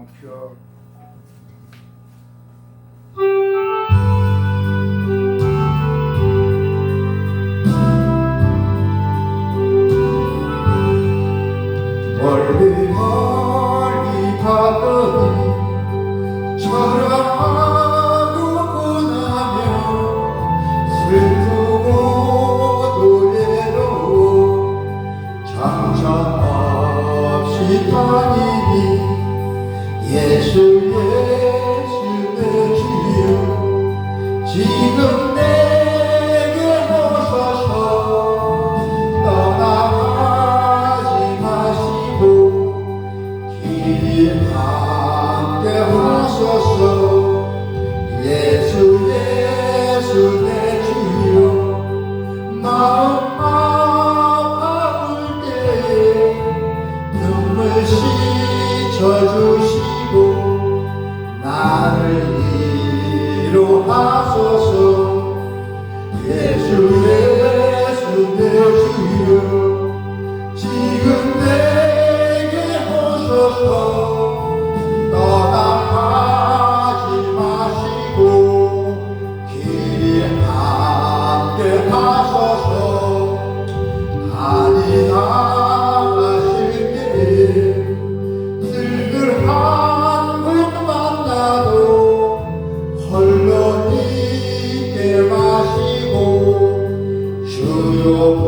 멈춰 멀리 멀리 가더니 철학하고 고나며 슬프고도 외로워 장차 없이 다니니 예수 예 씻어주시고 나를 Senhor.